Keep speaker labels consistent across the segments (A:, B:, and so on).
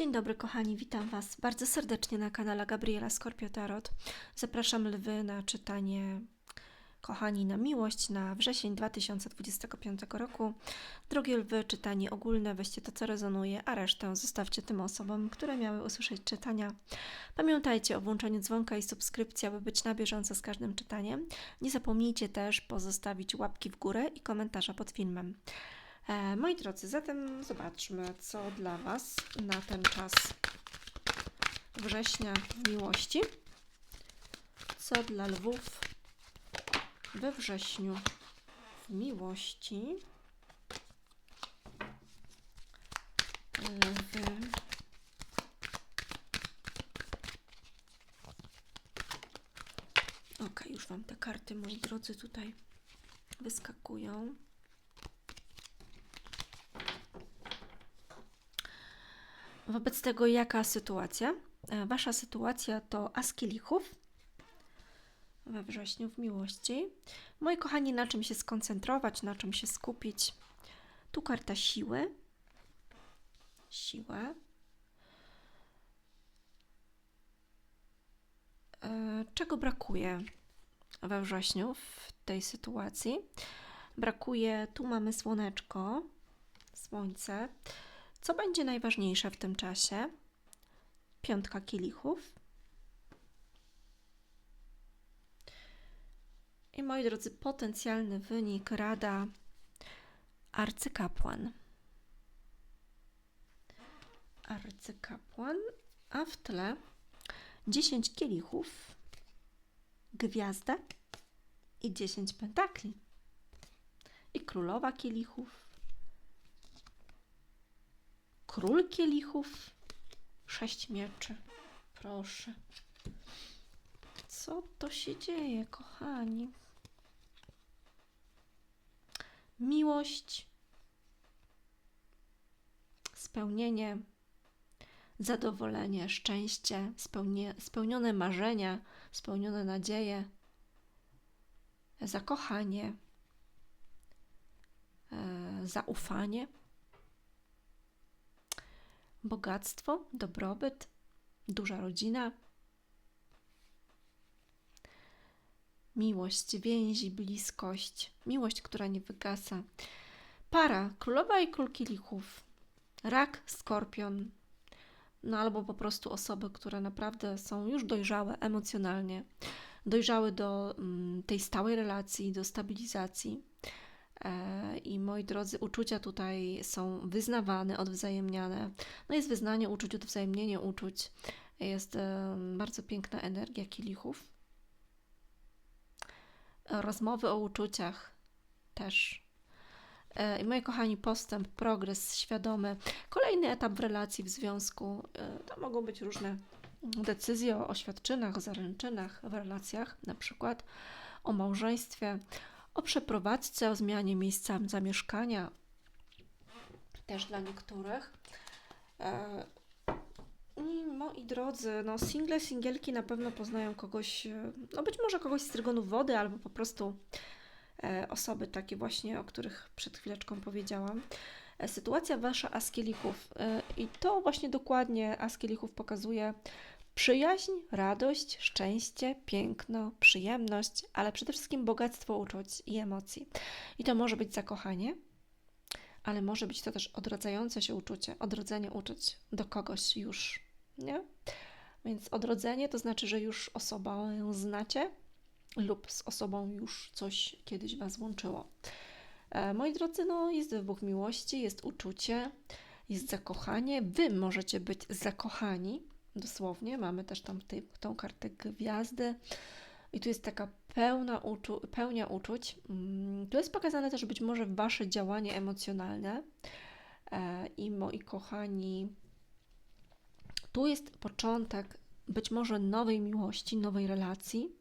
A: Dzień dobry kochani, witam Was bardzo serdecznie na kanale Gabriela Skorpio Tarot. Zapraszam lwy na czytanie Kochani na miłość na wrzesień 2025 roku. Drogie lwy, czytanie ogólne, weźcie to co rezonuje, a resztę zostawcie tym osobom, które miały usłyszeć czytania. Pamiętajcie o włączeniu dzwonka i subskrypcji, aby być na bieżąco z każdym czytaniem. Nie zapomnijcie też pozostawić łapki w górę i komentarza pod filmem. E, moi drodzy, zatem zobaczmy, co dla Was na ten czas września w miłości. Co dla lwów we wrześniu w miłości. Lwy. Ok, już Wam te karty, moi drodzy, tutaj wyskakują. Wobec tego, jaka sytuacja? E, wasza sytuacja to as kielichów we wrześniu w miłości. Moi kochani, na czym się skoncentrować, na czym się skupić? Tu karta siły. Siłę. E, czego brakuje we wrześniu w tej sytuacji? Brakuje, tu mamy słoneczko, słońce. Co będzie najważniejsze w tym czasie? Piątka kielichów. I moi drodzy, potencjalny wynik rada arcykapłan. Arcykapłan, a w tle 10 kielichów, gwiazda i 10 pentakli. I królowa kielichów, król kielichów, sześć mieczy. Proszę. Co to się dzieje, kochani? Miłość, spełnienie, zadowolenie, szczęście, spełnie, spełnione marzenia, spełnione nadzieje, zakochanie, e, zaufanie bogactwo, dobrobyt, duża rodzina, miłość, więzi, bliskość, miłość, która nie wygasa. Para, królowa i król kielichów, rak, skorpion, no albo po prostu osoby, które naprawdę są już dojrzałe emocjonalnie, dojrzałe do mm, tej stałej relacji, do stabilizacji. E, I moi drodzy, uczucia tutaj są wyznawane, odwzajemniane. No jest wyznanie uczuć, odwzajemnienie uczuć. Jest bardzo piękna energia kielichów. Rozmowy o uczuciach też. E, I moi kochani, postęp, progres świadomy, kolejny etap w relacji, w związku. E, to mogą być różne decyzje o oświadczynach, o zaręczynach w relacjach, na przykład o małżeństwie, o przeprowadzce, o zmianie miejsca zamieszkania, też dla niektórych. E, I moi drodzy, no single, singielki na pewno poznają kogoś, e, no być może kogoś z Trygonu Wody, albo po prostu e, osoby takie właśnie, o których przed chwileczką powiedziałam. Sytuacja wasza Askielichów i to właśnie dokładnie Askielichów pokazuje Przyjaźń, radość, szczęście, piękno, przyjemność, ale przede wszystkim bogactwo uczuć i emocji. I to może być zakochanie, ale może być to też odrodzające się uczucie, odrodzenie uczuć do kogoś już, nie? Więc odrodzenie to znaczy, że już osobę znacie lub z osobą już coś kiedyś Was łączyło. E, moi drodzy, no jest wybuch miłości, jest uczucie, jest zakochanie. Wy możecie być zakochani, dosłownie. Mamy też tam tą kartę gwiazdy. I tu jest taka pełna uczu pełnia uczuć. Mm, tu jest pokazane też być może Wasze działanie emocjonalne. E, I moi kochani, tu jest początek być może nowej miłości, nowej relacji,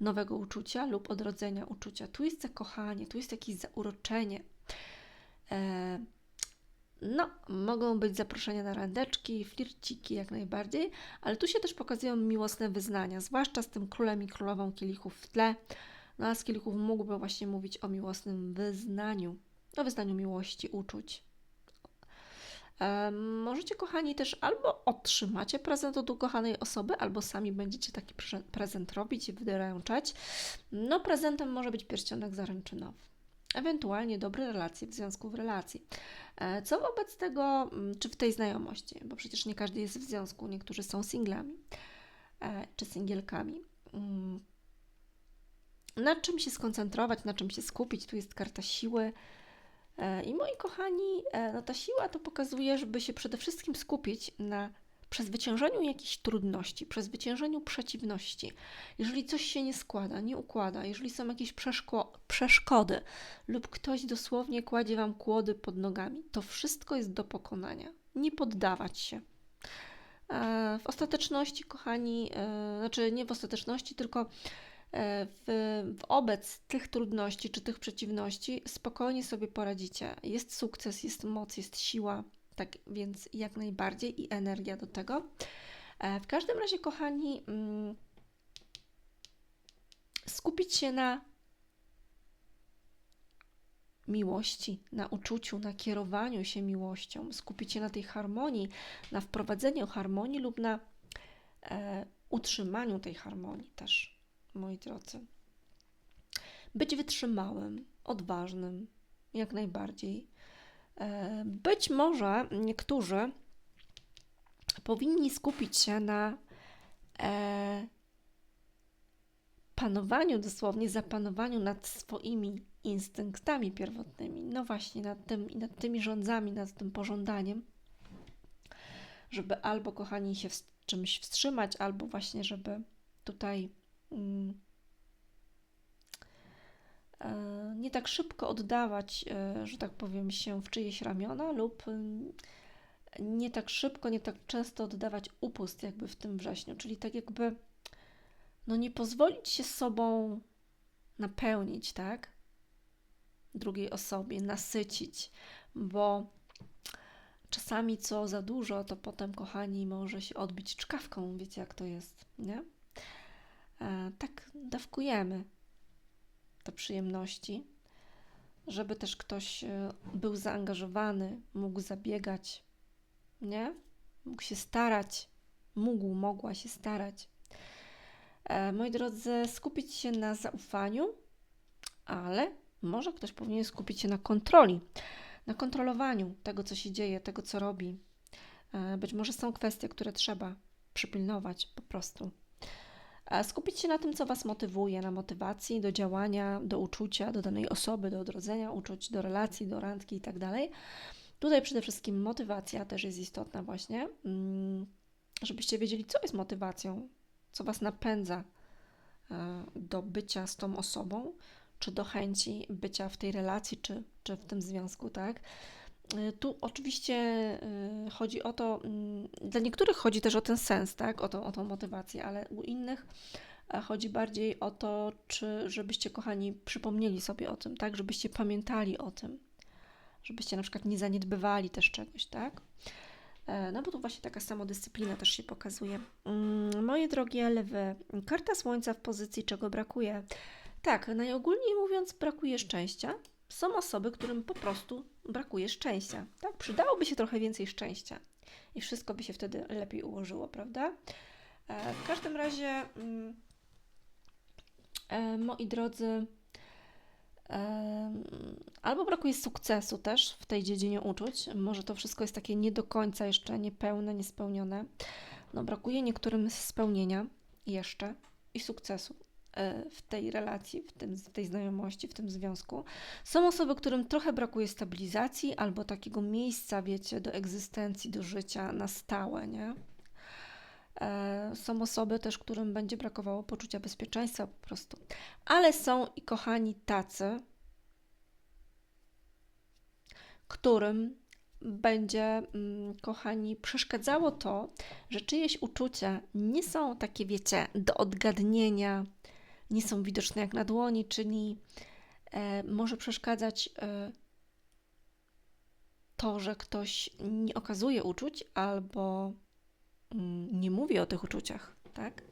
A: nowego uczucia lub odrodzenia uczucia. Tu jest zakochanie, tu jest jakieś zauroczenie. No, mogą być zaproszenia na randeczki, flirciki jak najbardziej, ale tu się też pokazują miłosne wyznania, zwłaszcza z tym królem i królową kielichów w tle. No a z kielichów mógłby właśnie mówić o miłosnym wyznaniu, o wyznaniu miłości, uczuć. E, możecie, kochani, też albo otrzymacie prezent od ukochanej osoby, albo sami będziecie taki prezent robić i wydręczać. No, prezentem może być pierścionek zaręczynowy ewentualnie dobre relacje w związku w relacji. E, co wobec tego, mm, czy w tej znajomości, bo przecież nie każdy jest w związku, niektórzy są singlami e, czy singielkami. Mm. Na czym się skoncentrować, na czym się skupić? Tu jest karta siły. E, I moi kochani, no ta siła to pokazuje, żeby się przede wszystkim skupić na przezwyciężeniu jakichś trudności, przezwyciężeniu przeciwności, jeżeli coś się nie składa, nie układa, jeżeli są jakieś przeszko przeszkody lub ktoś dosłownie kładzie Wam kłody pod nogami, to wszystko jest do pokonania. Nie poddawać się. E, w ostateczności, kochani, e, znaczy nie w ostateczności, tylko e, w, wobec tych trudności czy tych przeciwności spokojnie sobie poradzicie. Jest sukces, jest moc, jest siła, tak więc jak najbardziej i energia do tego. E, w każdym razie, kochani, mm, skupić się na miłości, na uczuciu, na kierowaniu się miłością, skupić się na tej harmonii, na wprowadzeniu harmonii lub na e, utrzymaniu tej harmonii też, moi drodzy. Być wytrzymałym, odważnym, jak najbardziej. Być może niektórzy powinni skupić się na e, panowaniu, dosłownie zapanowaniu nad swoimi instynktami pierwotnymi. No właśnie, nad, tym, nad tymi rządzami, nad tym pożądaniem, żeby albo, kochani, się w czymś wstrzymać, albo właśnie, żeby tutaj. Mm, nie tak szybko oddawać, e, że tak powiem, się w czyjeś ramiona lub mm, nie tak szybko, nie tak często oddawać upust jakby w tym wrześniu, czyli tak jakby no nie pozwolić się sobą napełnić, tak? Drugiej osobie, nasycić, bo czasami co za dużo, to potem, kochani, może się odbić czkawką, wiecie jak to jest, nie? E, tak dawkujemy te przyjemności, żeby też ktoś e, był zaangażowany, mógł zabiegać, nie? Mógł się starać, mógł, mogła się starać. E, moi drodzy, skupić się na zaufaniu, ale może ktoś powinien skupić się na kontroli, na kontrolowaniu tego, co się dzieje, tego, co robi. E, być może są kwestie, które trzeba przypilnować po prostu skupić się na tym, co Was motywuje, na motywacji do działania, do uczucia, do danej osoby, do odrodzenia uczuć, do relacji, do randki itd. Tak Tutaj przede wszystkim motywacja też jest istotna, właśnie, mm, żebyście wiedzieli, co jest motywacją, co Was napędza e, do bycia z tą osobą, czy do chęci bycia w tej relacji, czy, czy w tym związku, tak? Y, tu oczywiście y, chodzi o to, mm, dla niektórych chodzi też o ten sens, tak? o, tą, o tą motywację, ale u innych e, chodzi bardziej o to, czy żebyście, kochani, przypomnieli sobie o tym, tak? Żebyście pamiętali o tym, żebyście na przykład nie zaniedbywali też czegoś, tak? E, no bo tu właśnie taka samodyscyplina też się pokazuje. Mm, moje drogie lewy, karta słońca w pozycji czego brakuje? Tak, najogólniej mówiąc, brakuje szczęścia, są osoby, którym po prostu brakuje szczęścia. Tak? Przydałoby się trochę więcej szczęścia i wszystko by się wtedy lepiej ułożyło, prawda? E, w każdym razie, mm, e, moi drodzy, e, albo brakuje sukcesu też w tej dziedzinie uczuć. Może to wszystko jest takie nie do końca jeszcze niepełne, niespełnione. No, brakuje niektórym spełnienia jeszcze i sukcesu. E, w tej relacji, w, tym, w tej znajomości, w tym związku. Są osoby, którym trochę brakuje stabilizacji albo takiego miejsca, wiecie, do egzystencji, do życia na stałe, nie? E, są osoby też, którym będzie brakowało poczucia bezpieczeństwa po prostu. Ale są i kochani tacy, którym będzie, mm, kochani, przeszkadzało to, że czyjeś uczucia nie są takie, wiecie, do odgadnienia, nie są widoczne jak na dłoni, czyli e, może przeszkadzać e, to, że ktoś nie okazuje uczuć albo mm, nie mówi o tych uczuciach, tak?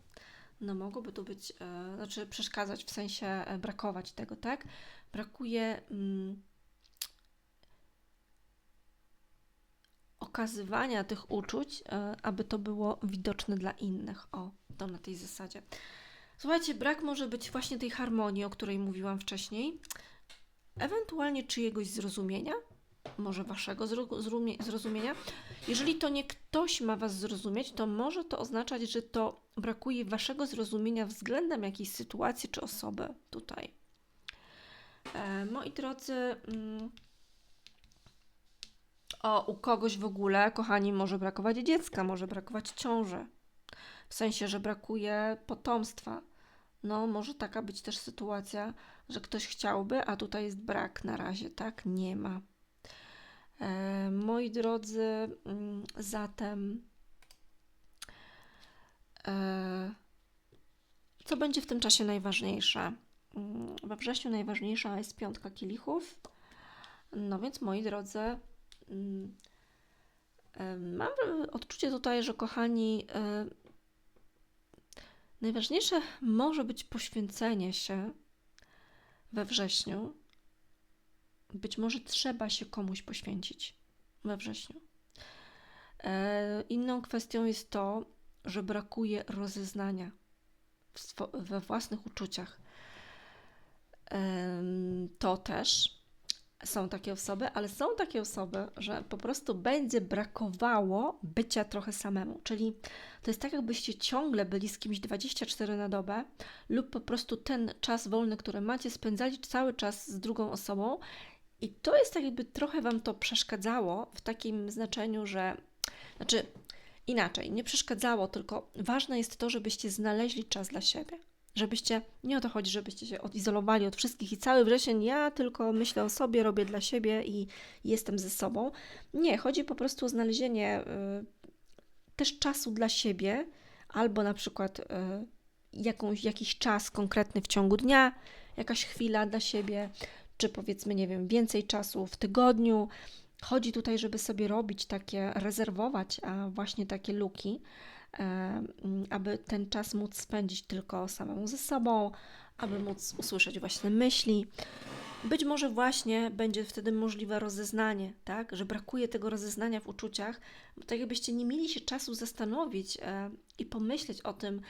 A: No mogłoby tu być, e, znaczy przeszkadzać w sensie brakować tego, tak? Brakuje mm, pokazywania tych uczuć, aby to było widoczne dla innych. O, to na tej zasadzie. Słuchajcie, brak może być właśnie tej harmonii, o której mówiłam wcześniej, ewentualnie czyjegoś zrozumienia, może waszego zrozumie- zrozumienia. Jeżeli to nie ktoś ma was zrozumieć, to może to oznaczać, że to brakuje waszego zrozumienia względem jakiejś sytuacji czy osoby tutaj. E, moi drodzy, mm, o, u kogoś w ogóle, kochani, może brakować dziecka, może brakować ciąży. W sensie, że brakuje potomstwa. No, może taka być też sytuacja, że ktoś chciałby, a tutaj jest brak na razie, tak? Nie ma. E, moi drodzy, mm, zatem e, co będzie w tym czasie najważniejsze? Mm, we wrześniu najważniejsza jest piątka kielichów. No więc, moi drodzy, mm, e, mam odczucie tutaj, że kochani, e, najważniejsze może być poświęcenie się we wrześniu. Być może trzeba się komuś poświęcić we wrześniu. E, inną kwestią jest to, że brakuje rozeznania we własnych uczuciach. To też są takie osoby, ale są takie osoby, że po prostu będzie brakowało bycia trochę samemu. Czyli to jest tak, jakbyście ciągle byli z kimś 24 na dobę, lub po prostu ten czas wolny, który macie, spędzali cały czas z drugą osobą. I to jest tak, jakby trochę Wam to przeszkadzało w takim znaczeniu, że znaczy inaczej, nie przeszkadzało, tylko ważne jest to, żebyście znaleźli czas dla siebie żebyście, nie o to chodzi, żebyście się odizolowali od wszystkich i cały wrzesień ja tylko myślę o sobie, robię dla siebie i jestem ze sobą. Nie, chodzi po prostu o znalezienie y, też czasu dla siebie, albo na przykład y, jakąś, jakiś czas konkretny w ciągu dnia, jakaś chwila dla siebie, czy powiedzmy, nie wiem, więcej czasu w tygodniu. Chodzi tutaj, żeby sobie robić takie, rezerwować a właśnie takie luki, aby ten czas móc spędzić tylko samemu ze sobą, aby móc usłyszeć właśnie myśli. Być może właśnie będzie wtedy możliwe rozeznanie, tak? Że brakuje tego rozeznania w uczuciach, bo tak jakbyście nie mieli się czasu zastanowić e, i pomyśleć o tym,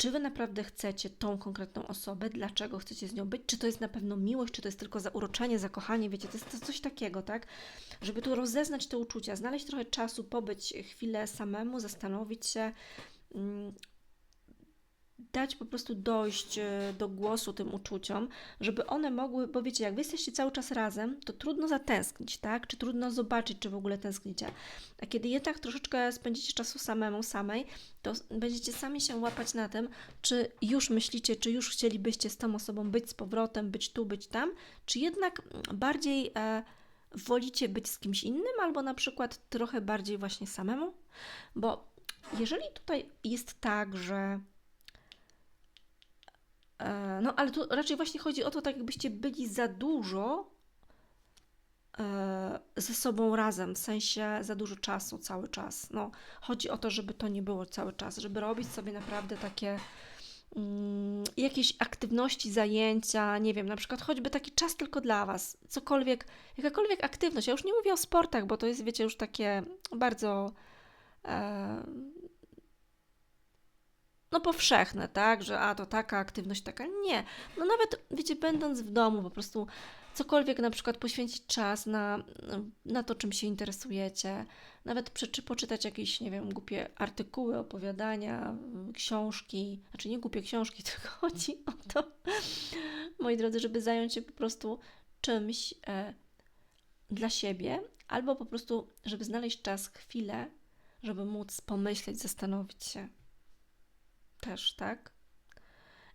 A: czy wy naprawdę chcecie tą konkretną osobę, dlaczego chcecie z nią być, czy to jest na pewno miłość, czy to jest tylko zauroczenie, zakochanie, wiecie, to jest coś takiego, tak? Żeby tu rozeznać te uczucia, znaleźć trochę czasu, pobyć chwilę samemu, zastanowić się, mm, dać po prostu dojść e, do głosu tym uczuciom, żeby one mogły, bo wiecie, jak wy jesteście cały czas razem, to trudno zatęsknić, tak? Czy trudno zobaczyć, czy w ogóle tęsknicie. A kiedy jednak troszeczkę spędzicie czasu samemu, samej, to będziecie sami się łapać na tym, czy już myślicie, czy już chcielibyście z tą osobą być z powrotem, być tu, być tam, czy jednak bardziej e, wolicie być z kimś innym, albo na przykład trochę bardziej właśnie samemu? Bo jeżeli tutaj jest tak, że no, ale tu raczej właśnie chodzi o to, tak jakbyście byli za dużo e, ze sobą razem, w sensie za dużo czasu cały czas. No, chodzi o to, żeby to nie było cały czas, żeby robić sobie naprawdę takie mm, jakieś aktywności, zajęcia, nie wiem, na przykład choćby taki czas tylko dla Was, cokolwiek, jakakolwiek aktywność. Ja już nie mówię o sportach, bo to jest, wiecie, już takie bardzo. E, no powszechne, tak, że a to taka aktywność, taka. Nie. No nawet, wiecie, będąc w domu, po prostu cokolwiek na przykład poświęcić czas na, na to, czym się interesujecie, nawet czy poczytać jakieś, nie wiem, głupie artykuły, opowiadania, książki, znaczy nie głupie książki, tylko chodzi o to, moi drodzy, żeby zająć się po prostu czymś e, dla siebie, albo po prostu, żeby znaleźć czas, chwilę, żeby móc pomyśleć, zastanowić się też, tak?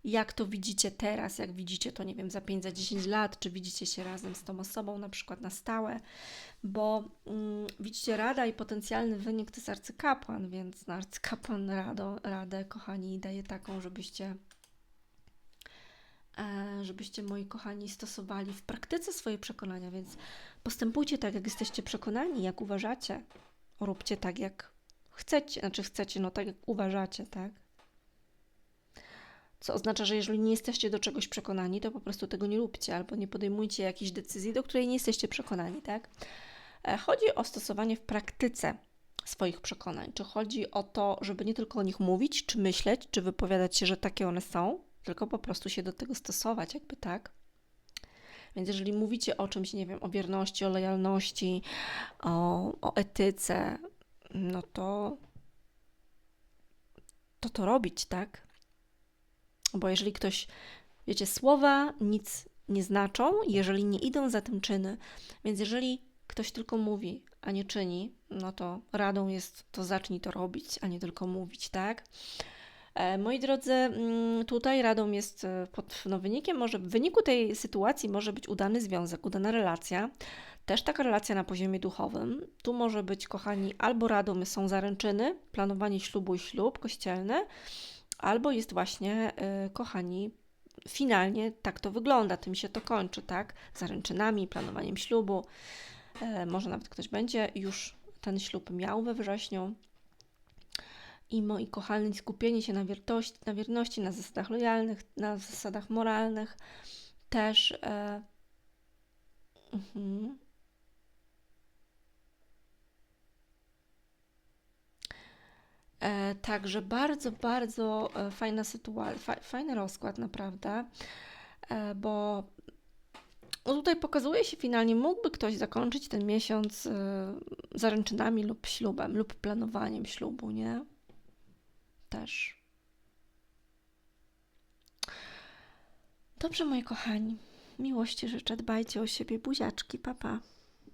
A: Jak to widzicie teraz, jak widzicie to, nie wiem, za 5, za 10 lat, czy widzicie się razem z tą osobą na przykład na stałe, bo mm, widzicie, rada i potencjalny wynik to jest arcykapłan, więc arcykapłan rado, radę, kochani, daje taką, żebyście e, żebyście, moi kochani, stosowali w praktyce swoje przekonania, więc postępujcie tak, jak jesteście przekonani, jak uważacie. Róbcie tak, jak chcecie, znaczy chcecie, no tak, jak uważacie, tak? Co oznacza, że jeżeli nie jesteście do czegoś przekonani, to po prostu tego nie róbcie albo nie podejmujcie jakiejś decyzji, do której nie jesteście przekonani, tak? E, Chodzi o stosowanie w praktyce swoich przekonań. Czy chodzi o to, żeby nie tylko o nich mówić, czy myśleć, czy wypowiadać się, że takie one są, tylko po prostu się do tego stosować, jakby tak. Więc jeżeli mówicie o czymś, nie wiem, o wierności, o lojalności, o, o etyce, no to to to robić, tak? Bo jeżeli ktoś, wiecie, słowa nic nie znaczą, jeżeli nie idą za tym czyny, więc jeżeli ktoś tylko mówi, a nie czyni, no to radą jest to zacznij to robić, a nie tylko mówić, tak? E, Moi drodzy, mm, tutaj radą jest e, pod no, wynikiem, może w wyniku tej sytuacji może być udany związek, udana relacja, też taka relacja na poziomie duchowym. Tu może być, kochani, albo radą są zaręczyny, planowanie ślubu i ślub kościelny, albo jest właśnie, e, kochani, finalnie tak to wygląda, tym się to kończy, tak? Zaręczynami, planowaniem ślubu. E, Może nawet ktoś będzie już ten ślub miał we wrześniu. I moi kochani, skupienie się na wierności, na, wierności, na zasadach lojalnych, na zasadach moralnych też. E, mhm. Także bardzo, bardzo e, fajna sytuacja, fa, fajny rozkład naprawdę, e, bo no tutaj pokazuje się finalnie, mógłby ktoś zakończyć ten miesiąc e, zaręczynami lub ślubem, lub planowaniem ślubu, nie? Też. Dobrze, moi kochani. Miłości życzę, dbajcie o siebie, buziaczki, papa. Pa.